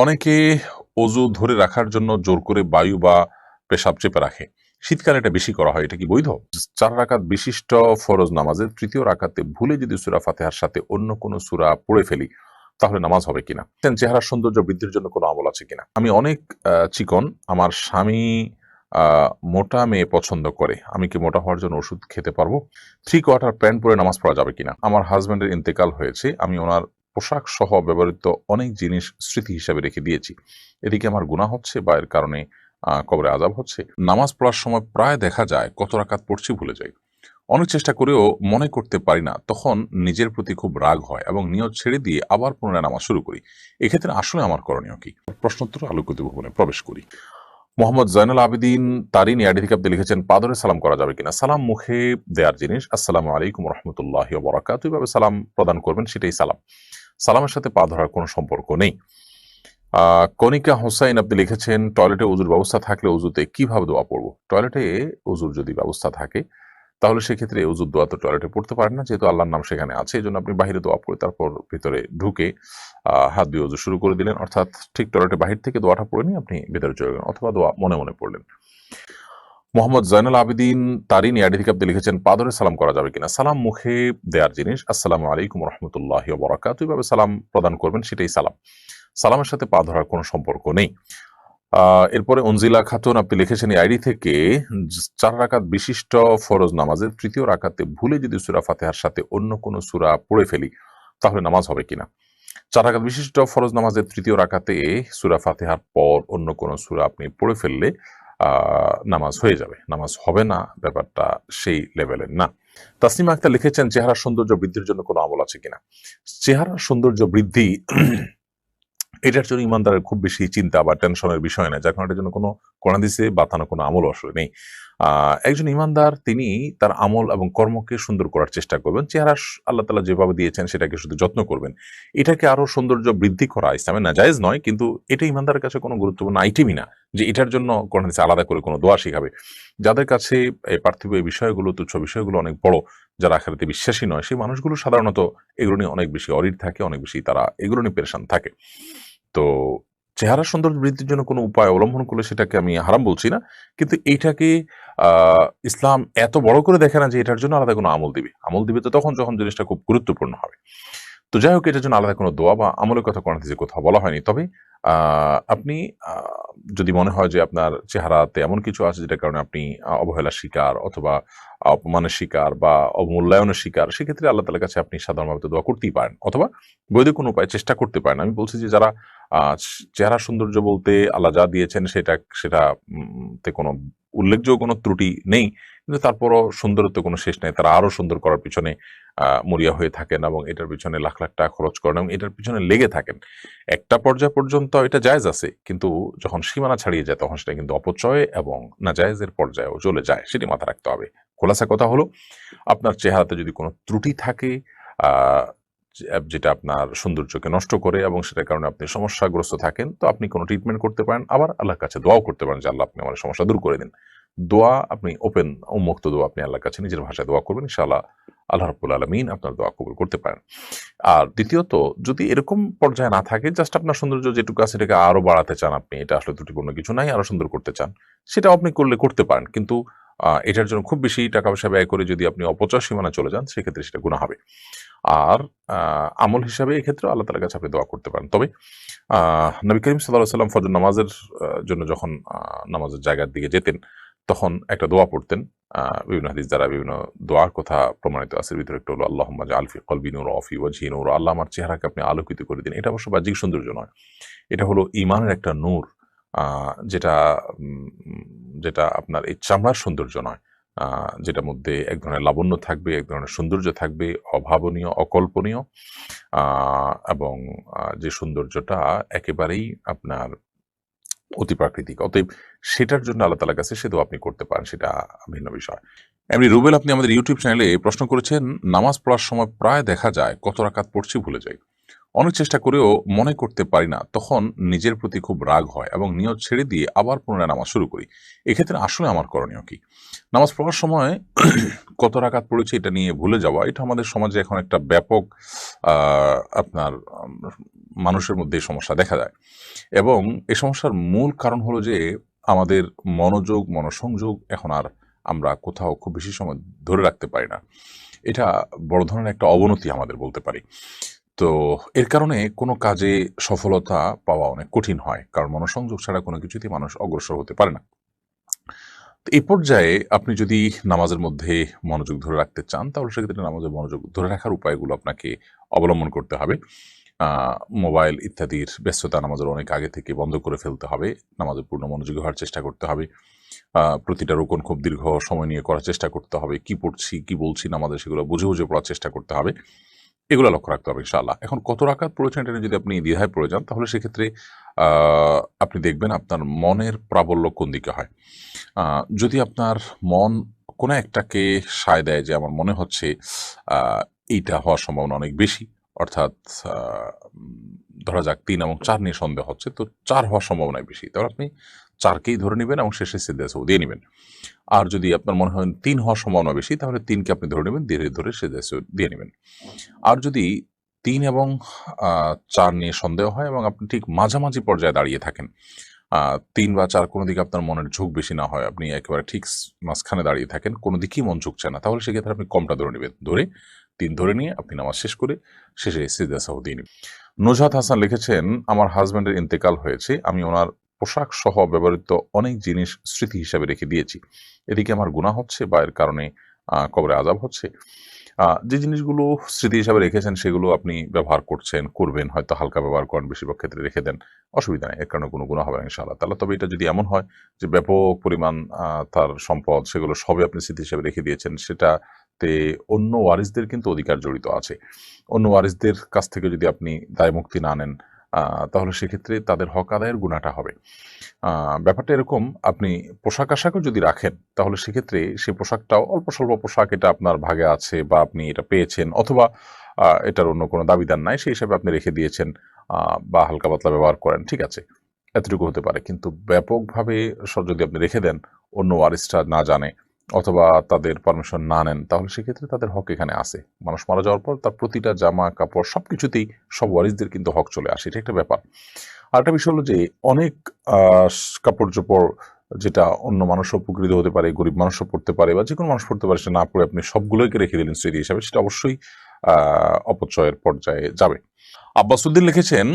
অনেকে অজু ধরে রাখার জন্য জোর করে বায়ু বা পেশাব চেপে রাখে। শীতকালে এটা বেশি করা হয়, এটা কি বৈধ? চার রাকাত বিশিষ্ট ফরজ নামাজের তৃতীয় রাকাতে ভুলে যদি সুরা ফাতেহার সাথে অন্য কোনো সুরা পড়ে ফেলি, তাহলে নামাজ হবে কিনা? চেহারা সৌন্দর্য বৃদ্ধির জন্য কোনো আমল আছে কিনা? আমি অনেক চিকন, আমার স্বামী মোটা মেয়ে পছন্দ করে। আমি কি মোটা হওয়ার জন্য ওষুধ খেতে পারব? থ্রি কোয়ার্টার প্যান্ট পরে নামাজ পড়া যাবে কিনা? আমার হাজব্যান্ডের ইন্তেকাল হয়েছে, আমি ওনার পোশাক সহ ব্যবহৃত অনেক জিনিস স্মৃতি হিসাবে রেখে দিয়েছি। এদিকে আমার গুণা হচ্ছে বা এর কারণে কবরে আজাব হচ্ছে। নামাজ পড়ার সময় প্রায় দেখা যায়, কত রাকাত পড়ছি ভুলে যাই। অনেক চেষ্টা করেও মনে করতে পারি না, তখন নিজের প্রতি খুব রাগ হয় এবং নিয়ত ছেড়ে দিয়ে আবার পুনরায় নামাজ শুরু করি। এক্ষেত্রে আসলে আমার করণীয় কি? প্রশ্নোত্তর আলোকিত ভবনে প্রবেশ করি। মোহাম্মদ জয়নুল আবেদিন, তারিন ইয়াডি থেকে আপনি লিখেছেন, পাদরে সালাম করা যাবে কিনা? সালাম মুখে দেওয়ার জিনিস, আসসালামু আলাইকুম রহমতুল্লাহ বরাকাত এইভাবে সালাম প্রদান করবেন, সেটাই সালাম। সালামের সাথে পা ধরার কোনো সম্পর্ক নেই। কনিকা হোসাইন আপনি লিখেছেন, টয়লেটে উজুর ব্যবস্থা থাকলে উজুতে কীভাবে দোয়া পড়ব? টয়লেটে উজুর যদি ব্যবস্থা থাকে, তাহলে সেক্ষেত্রে উজুর দোয়া তো টয়লেটে পড়তে পারেন না, যেহেতু আল্লাহর নাম সেখানে আছে এই জন্য আপনি বাহিরে দোয়া পড়ে তারপর ভিতরে ঢুকে হাত দিয়ে উজু শুরু করে দিলেন। অর্থাৎ ঠিক টয়লেটে বাহির থেকে দোয়াটা পড়ে নিয়ে আপনি ভিতরে চলে গেলেন, অথবা দোয়া মনে মনে পড়লেন। মোহাম্মদ জয়নুল আবেদিন তারিন ইয়াডি থেকে আপনি লিখেছেন, পাদরে সালাম করা যাবে কিনা? সালাম মুখে দেওয়ার জিনিস। আসসালামু আলাইকুম রহমতুল্লাহ বরাকাত এইভাবে সালাম প্রদান করবেন, সেটাই সালাম। সালামের সাথে পা ধরার কোনো সম্পর্ক নেই। এরপরে অনজিলা খাতুন, আপনি লিখেছেন এই আইডি থেকে চার রাকাত বিশিষ্ট ফরজ নামাজের তৃতীয় রাকাতে ভুলে যদি সুরা ফাতেহার সাথে অন্য কোনো সুরা পড়ে ফেলি, তাহলে নামাজ হবে কিনা? চার রাকাত বিশিষ্ট ফরজ নামাজের তৃতীয় রাকাতে সুরা ফাতেহার পর অন্য কোনো সুরা আপনি পড়ে ফেললে নামাজ হয়ে যাবে। নামাজ হবে না, ব্যাপারটা সেই লেভেলের না। তাসনিমা আক্তার লিখেছেন চেহারা সৌন্দর্য বৃদ্ধির জন্য কোনো আমল আছে কিনা? চেহারা সৌন্দর্য বৃদ্ধি এটার জন্য ইমানদারের খুব বেশি চিন্তা বা টেনশনের বিষয় না, যার কারণে এটার জন্য কোনো কোনাদিসে বাতানো কোনো আমল আসলে নেই। একজন ইমানদার তিনি তার আমল এবং কর্মকে সুন্দর করার চেষ্টা করবেন, চেহারা আল্লাহ তালা যেভাবে দিয়েছেন সেটাকে শুধু যত্ন করবেন। এটাকে আরও সৌন্দর্য বৃদ্ধি করা ইসলামে নাজায়েজ নয়, কিন্তু এটা ইমানদারের কাছে কোনো গুরুত্বপূর্ণ আইটেমই না যে এটার জন্য কোনাদিসে আলাদা করে কোনো দোয়া শিখাবে। যাদের কাছে পার্থিব এই বিষয়গুলো, তুচ্ছ বিষয়গুলো অনেক বড় যারা আখেরাতে বিশ্বাসী নয়, সেই মানুষগুলো সাধারণত এগুলো নিয়ে অনেক বেশি অরিড থাকে, অনেক বেশি তারা এগুলো নিয়ে পেরেশান থাকে। তো চেহারা সৌন্দর্য বৃদ্ধির জন্য কোনো উপায় অবলম্বন করলে সেটাকে আমি হারাম বলছি না, কিন্তু এইটাকে ইসলাম এত বড় করে দেখে না যে এটার জন্য আলাদা কোনো আমল দিবে। আমল দিবে তো তখন, যখন জিনিসটা খুব গুরুত্বপূর্ণ হবে। তো যাই হোক, এটার জন্য আলাদা কোনো দোয়া বা আমলের কথা কোনো কিছু কোথাও বলা হয়নি। তবে আপনি যদি মনে হয় যে আপনার চেহারাতে এমন কিছু আছে যেটার কারণে আপনি অবহেলার শিকার অথবা অপমানের শিকার বা অবমূল্যায়নের শিকার, সেক্ষেত্রে আল্লাহ তালার কাছে আপনি সাধারণভাবে দোয়া করতেই পারেন। অথবা বৈধ কোনো উপায় চেষ্টা করতে পারেন। আমি বলছি যে যারা চেহারা সৌন্দর্য বলতে আল্লাহ যা দিয়েছেন সেটা সেটা তে কোনো উল্লেখযোগ্য কোনো ত্রুটি নেই। কিন্তু তারপরও সুন্দরত্ব কোনো শেষ নেই। তারা আরও সুন্দর করার পিছনে মরিয়া হয়ে থাকেন এবং এটার পিছনে লাখ লাখ টাকা খরচ করেন এবং এটার পিছনে লেগে থাকেন। একটা পর্যায় পর্যন্ত এটা জায়জ আছে, কিন্তু যখন সীমানা ছাড়িয়ে যায় তখন সেটা কিন্তু অপচয় এবং না জায়েজের পর্যায়েও চলে যায়, সেটি মাথা রাখতে হবে। খোলাসা কথা হলো, আপনার চেহারাতে যদি কোনো ত্রুটি থাকে যে- যেটা আপনার সৌন্দর্যকে নষ্ট করে এবং সেটার কারণে আপনি সমস্যাগ্রস্ত থাকেন, তো আপনি কোনো ট্রিটমেন্ট করতে পারেন। আবার আল্লাহর কাছে দোয়াও করতে পারেন যে, আল্লাহ, আপনি আমার সমস্যা দূর করে দিন। দোয়া আপনি ওপেন উন্মুক্ত দোয়া আপনি আল্লাহর কাছে, নিজের ভাষায় দোয়া করবেন। ইনশাআল্লাহ আল্লাহ রাব্বুল আলামিন আপনার দোয়া কবুল করতে পারেন। আর দ্বিতীয়ত, যদি এরকম পর্যায়ে না থাকে জাস্ট আপনার সৌন্দর্য যেটুকু আছে, সেটাকে আরও বাড়াতে চান আপনি, এটা আসলে ত্রুটিপূর্ণ কিছু নাই, আরও সুন্দর করতে চান সেটা আপনি করলে করতে পারেন। কিন্তু এটার জন্য খুব বেশি টাকা পয়সা ব্যয় করে যদি আপনি অপচয় সীমানা চলে যান, সেক্ষেত্রে সেটা গুণা হবে। আর আমল হিসাবে এক্ষেত্রে আল্লাহ তালার কাছে আপনি দোয়া করতে পারেন। তবে নবী করিম সাল্লাহ সাল্লাম ফজর নামাজের জন্য যখন নামাজের জায়গার দিকে যেতেন, তখন একটা দোয়া পড়তেন। বিভিন্ন হাদিস দ্বারা বিভিন্ন দোয়ার কথা প্রমাণিত আছে। ভিতরে একটা হলো আল্লাহ আলফি কলবি নূর অফি ওয়াজি নূর। আল্লাহ আমার চেহারাকে আপনি আলোকিত করে দিন। এটা অবশ্য বাহ্যিক সৌন্দর্য নয়। এটা হলো ইমানের একটা নূর। যেটা যেটা আপনার এই চামড়ার সৌন্দর্য নয়। যেটার মধ্যে এক ধরনের লাবণ্য থাকবে, এক ধরনের সৌন্দর্য থাকবে, অভাবনীয়, অকল্পনীয়। এবং যে সৌন্দর্যটা একেবারেই আপনার অতি প্রাকৃতিক। অতএব সেটার জন্য আল্লাহ তালার কাছে সেটাও আপনি করতে পারেন, সেটা ভিন্ন বিষয়। এমনি রুবেল, আপনি আমাদের ইউটিউব চ্যানেলে প্রশ্ন করেছেন, নামাজ পড়ার সময় প্রায় দেখা যায়, কত রাকাত পড়ছি ভুলে যাই। অনেক চেষ্টা করেও মনে করতে পারি না, তখন নিজের প্রতি খুব রাগ হয় এবং নিয়ত ছেড়ে দিয়ে আবার পুনরায় নামাজ শুরু করি। এক্ষেত্রে আসলে আমার করণীয় কি? নামাজ পড়ার সময় কত রাকাত পড়েছে এটা নিয়ে ভুলে যাওয়া, এটা আমাদের সমাজে এখন একটা ব্যাপক আপনার মানুষের মধ্যে এই সমস্যা দেখা যায় এবং এই সমস্যার মূল কারণ হলো যে আমাদের মনোযোগ, মনোসংযোগ এখন আর আমরা কোথাও খুব বেশি সময় ধরে রাখতে পারি না। এটা বড় ধরনের একটা অবনতি আমাদের বলতে পারি। তো এর কারণে কোনো কাজে সফলতা পাওয়া অনেক কঠিন হয়, কারণ মনোসংযোগ ছাড়া কোনো কিছুতেই মানুষ অগ্রসর হতে পারে না। তো এই পর্যায়ে আপনি যদি নামাজের মধ্যে মনোযোগ ধরে রাখতে চান, তাহলে সেক্ষেত্রে নামাজের মনোযোগ ধরে রাখার উপায়গুলো আপনাকে অবলম্বন করতে হবে। মোবাইল ইত্যাদির ব্যস্ততা নামাজের অনেক আগে থেকে বন্ধ করে ফেলতে হবে নামাজের পূর্ণ মনোযোগী হওয়ার চেষ্টা করতে হবে। প্রতিটা রোকন খুব দীর্ঘ সময় নিয়ে করার চেষ্টা করতে হবে, কি পড়ছি, কি বলছি নামাজে সেগুলো বুঝে বুঝে পড়ার চেষ্টা করতে হবে। এগুলো লক্ষ্য রাখতে হবে, ইনশাআল্লাহ। এখন কত রাকাত পড়েছেন এটা যদি আপনি দ্বিধায় পড়ে যান, তাহলে সেক্ষেত্রে আপনি দেখবেন আপনার মনের প্রাবল্য কোন দিকে হয়। যদি আপনার মন কোনো একটাকে সায় দেয় যে আমার মনে হচ্ছে এইটা হওয়ার সম্ভাবনা অনেক বেশি, অর্থাৎ ধরা যাক তিন এবং চার নিয়ে সন্দেহ হচ্ছে, তো চার হওয়ার সম্ভাবনা বেশি। তাহলে আপনি চারকেই ধরে নেবেন এবং শেষে সিদ্ধাসও দিয়ে নেবেন। আর যদি আপনার মনে হয় তিন হওয়ার সম্ভাবনা বেশি, তাহলে তিনকে আপনি ধরে নেবেন, ধীরে ধরে সিদ্ধাসও দিয়ে নেবেন। আর যদি তিন এবং চার নিয়ে সন্দেহ হয় এবং আপনি ঠিক মাঝামাঝি পর্যায়ে দাঁড়িয়ে থাকেন তিন বা চার কোনো দিকে আপনার মনের ঝোঁক বেশি না হয়, আপনি একেবারে ঠিক মাঝখানে দাঁড়িয়ে থাকেন, কোনো দিকেই মন ঝুঁকছে না, তাহলে সেক্ষেত্রে আপনি কমটা ধরে নেবেন। ধরে, তিন ধরে নিয়ে আপনি নামাজ শেষ করে শেষে সিজা দিয়ে নেবেন। নজহাত হাসান লিখেছেন, আমার হাজব্যান্ডের ইন্তেকাল হয়েছে, আমি ওনার পোশাক সহ ব্যবহৃত অনেক জিনিস স্মৃতি হিসাবে রেখে দিয়েছি। এদিকে আমার গুণা হচ্ছে বা এর কারণে কবরে আজাব হচ্ছে। যে জিনিসগুলো স্মৃতি হিসাবে রেখেছেন সেগুলো আপনি ব্যবহার করছেন, করবেন, হয়তো হালকা ব্যবহার করেন, বেশিরভাগ ক্ষেত্রে রেখে দেন, অসুবিধা নেই, এর কারণে কোনো গুণা হবে না তাহলে তবে এটা যদি এমন হয় যে ব্যাপক পরিমাণ তার সম্পদ সেগুলো সবই আপনি স্মৃতি হিসাবে রেখে দিয়েছেন, সেটাতে অন্য ওয়ারিসদের কিন্তু অধিকার জড়িত আছে। অন্য ওয়ারিসদের কাছ থেকে যদি আপনি দায় মুক্তি না নেন তাহলে সেক্ষেত্রে তাদের হক আদায়ের গুণাটা হবে। ব্যাপারটা এরকম, আপনি পোশাক আশাকও যদি রাখেন, তাহলে সেক্ষেত্রে সে পোশাকটাও অল্প স্বল্প পোশাক এটা আপনার ভাগে আছে বা আপনি এটা পেয়েছেন অথবা এটার অন্য কোনো দাবিদার নাই, সেই হিসাবে আপনি রেখে দিয়েছেন বা হালকা পাতলা ব্যবহার করেন, ঠিক আছে? এতটুকু হতে পারে। কিন্তু ব্যাপকভাবে যদি আপনি রেখে দেন, অন্য ওয়ারিসটা না জানে অথবা তাদের পারমিশন না নেন, তাহলে সেক্ষেত্রে তাদের হক এখানে আসে মানুষ মারা যাওয়ার পর তার প্রতিটা জামা, কাপড় সবকিছুতেই সব ওয়ারিসদের কিন্তু হক চলে আসে, এটা একটা ব্যাপার। আর একটা বিষয় হলো যে অনেক কাপড় চোপড় যেটা অন্য মানুষও উপকৃত হতে পারে, গরিব মানুষও পড়তে পারে বা যে কোনো মানুষ পড়তে পারে, সেটা না পড়ে আপনি সবগুলোকে রেখে দিলেন স্মৃতি হিসাবে, সেটা অবশ্যই অপচয়ের পর্যায়ে যাবে। আব্বাসুদ্দিন লিখেছেন,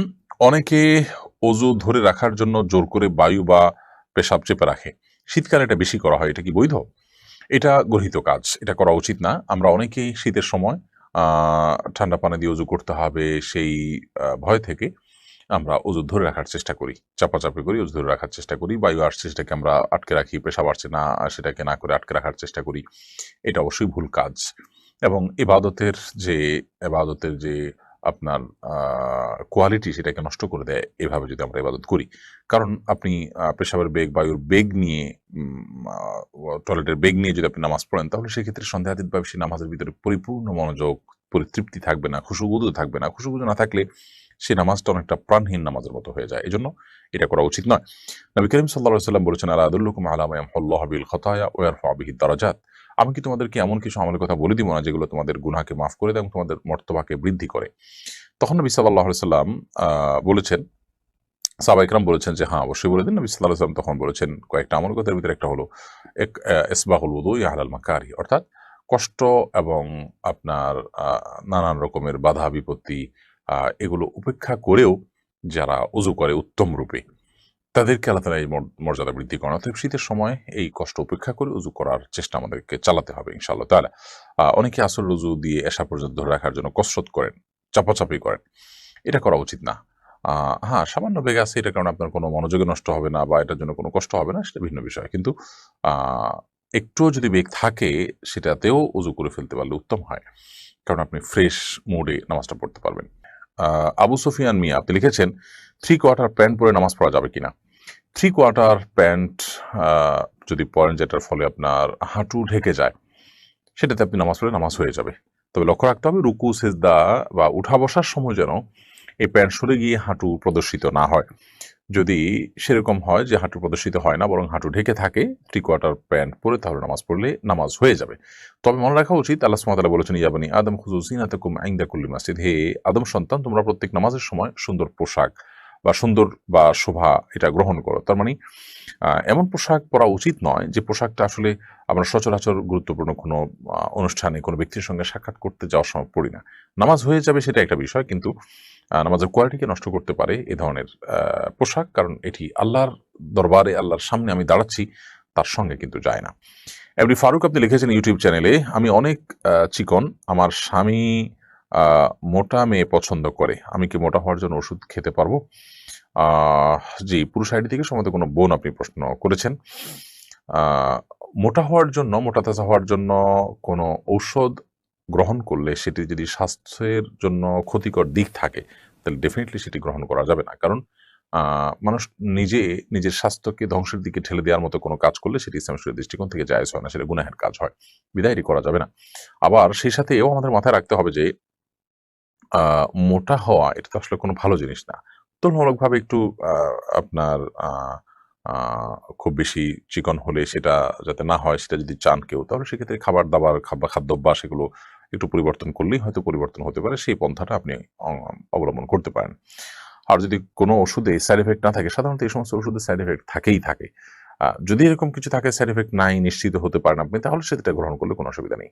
অনেকে অজু ধরে রাখার জন্য জোর করে বায়ু বা পেশাব চেপে রাখে। শীতকালে এটা বেশি করা হয়, এটা কি বৈধ? এটা গর্হিত কাজ, এটা করা উচিত না। আমরা অনেকেই শীতের সময় ঠান্ডা পানি দিয়ে অজু করতে হবে সেই ভয় থেকে আমরা অজু ধরে রাখার চেষ্টা করি, চাপাচাপি করি অজু ধরে রাখার চেষ্টা করি, বায়ু আসছে সেটাকে আমরা আটকে রাখি পেশা বাড়ছে না, সেটাকে না করে আটকে রাখার চেষ্টা করি। এটা অবশ্যই ভুল কাজ। এবং এবাদতের যে এবাদতের যে আপনার কোয়ালিটি সেটাকে নষ্ট করে দেয় এভাবে যদি আমরা ইবাদত করি। কারণ আপনি পেশাবের বেগ, বায়ুর বেগ নিয়ে টয়লেটের বেগ নিয়ে যদি আপনি নামাজ পড়েন, তাহলে সেক্ষেত্রে সন্দেহাতীতভাবে সেই নামাজের ভিতরে পরিপূর্ণ মনোযোগ, পরিতৃপ্তি থাকবে না, খুশুবুদু থাকবে না। খুশুবুদু না থাকলে সেই নামাজটা অনেকটা প্রাণহীন নামাজের মতো হয়ে যায়। এজন্য এটা করা উচিত নয়। নবী করিম সাল্লাহ সাল্লাম বলেছেন, আলা আদুল্লুকুম আলামায়াম হল্লাহ বিল খতায়া ওয়ার ফাবিহি দারাজাত। আমি কি তোমাদেরকে এমন কিছু আমলের কথা বলে দিব না যেগুলো তোমাদের গুনাহকে মাফ করে দেয় এবং তোমাদের মর্তবাকে বৃদ্ধি করে? তখন নবী সাল্লাহ সাল্লাম বলেছেন সাবাইকরাম বলেছেন যে হ্যাঁ অবশ্যই বলে দিন। নবী সাল্লাহ সাল্লাম তখন বলেছেন, কয়েকটা আমল কথার ভিতরে একটা হলো, এক এসবাহুল উদু ইয়াহাল মাকারি। অর্থাৎ কষ্ট এবং আপনার নানান রকমের বাধা বিপত্তি এগুলো উপেক্ষা করেও যারা উজু করে উত্তম রূপে, তাদেরকে আল্লাহ তালা এই মর- মর্যাদা বৃদ্ধি করেন। অতএব শীতের সময় এই কষ্ট উপেক্ষা করে উজু করার চেষ্টা আমাদেরকে চালাতে হবে ইনশাআল্লাহ তাহলে অনেকে আসল রুজু দিয়ে এসা পর্যন্ত ধরে রাখার জন্য কসরত করেন, চাপাচাপি করেন। এটা করা উচিত না। হ্যাঁ সামান্য বেগ আছে, এটার কারণে আপনার কোনো মনোযোগে নষ্ট হবে না বা এটার জন্য কোনো কষ্ট হবে না, সেটা ভিন্ন বিষয়। কিন্তু একটুও যদি বেগ থাকে, সেটাতেও উজু করে ফেলতে পারলে উত্তম হয়। কারণ আপনি ফ্রেশ মুডে নামাজটা পড়তে পারবেন। আবু সুফিয়ান মিয়া, আপনি লিখেছেন থ্রি কোয়ার্টার প্যান্ট পরে নামাজ পড়া যাবে কিনা? থ্রি কোয়ার্টার প্যান্ট যদি পরেন যেটার ফলে আপনার হাঁটু ঢেকে যায়, সেটাতে আপনি নামাজ পড়ে নামাজ হয়ে যাবে। তবে লক্ষ্য রাখতে হবে, রুকু, সেজদা বা উঠা বসার সময় যেন এই প্যান্ট সরে গিয়ে হাঁটু প্রদর্শিত না হয়। যদি সেরকম হয় যে হাঁটু প্রদর্শিত হয় না, বরং হাঁটু ঢেকে থাকে থ্রি কোয়ার্টার প্যান্ট পরে, তাহলে নামাজ পড়লে নামাজ হয়ে যাবে। তবে মনে রাখা উচিত, আল্লাহ সুমাতালা বলেছেন ইয়াবানি আদম খুজুসিন আতকুম আইন্দা কুল্লি হে আদম সন্তান, তোমরা প্রত্যেক নামাজের সময় সুন্দর পোশাক বা সুন্দর বা শোভা এটা গ্রহণ করো। তার মানে এমন পোশাক পরা উচিত নয় যে পোশাকটা আসলে আমরা সচরাচর গুরুত্বপূর্ণ কোনো অনুষ্ঠানে কোনো ব্যক্তির সঙ্গে সাক্ষাৎ করতে যাওয়ার সময় পড়ি না। নামাজ হয়ে যাবে সেটা একটা বিষয় কিন্তু নামাজের কোয়ালিটিকে নষ্ট করতে পারে এ ধরনের পোশাক কারণ এটি আল্লাহর দরবারে, আল্লাহর সামনে আমি দাঁড়াচ্ছি, তার সঙ্গে কিন্তু যায় না। এমনি ফারুক আপনি লিখেছেন ইউটিউব চ্যানেলে, আমি অনেক চিকন, আমার স্বামী মোটা মেয়ে পছন্দ করে। আমি কি মোটা হওয়ার জন্য ওষুধ খেতে পারব? জি, পুরুষ আইডি থেকে সম্ভবত কোনো বোন আপনি প্রশ্ন করেছেন। মোটা হওয়ার জন্য, মোটা তাজা হওয়ার জন্য কোনো ঔষধ গ্রহণ করলে সেটি যদি স্বাস্থ্যের জন্য ক্ষতিকর দিক থাকে, তাহলে ডেফিনেটলি সেটি গ্রহণ করা যাবে না। কারণ মানুষ নিজে নিজের স্বাস্থ্যকে ধ্বংসের দিকে ঠেলে দেওয়ার মতো কোনো কাজ করলে সেটি ইসলামের দৃষ্টিকোণ থেকে জায়জ হয় না, সেটা গুনাহের কাজ হয় বিদায় এটি করা যাবে না। আবার সেই সাথে এও আমাদের মাথায় রাখতে হবে যে মোটা হওয়া, এটা তো আসলে কোনো ভালো জিনিস না। তুলনামূলকভাবে একটু আপনার খুব বেশি চিকন হলে সেটা যাতে না হয়, সেটা যদি চান কেউ, তাহলে সেক্ষেত্রে খাবার দাবার খাবার খাদ্যাভ্যাস এগুলো একটু পরিবর্তন করলেই হয়তো পরিবর্তন হতে পারে, সেই পন্থাটা আপনি অবলম্বন করতে পারেন। আর যদি কোনো ওষুধে সাইড এফেক্ট না থাকে, সাধারণত এই সমস্ত ওষুধে সাইড এফেক্ট থাকেই থাকে। যদি এরকম কিছু থাকে সাইড এফেক্ট নাই, নিশ্চিত হতে পারেন আপনি, তাহলে সেটা গ্রহণ করলে কোনো অসুবিধা নেই।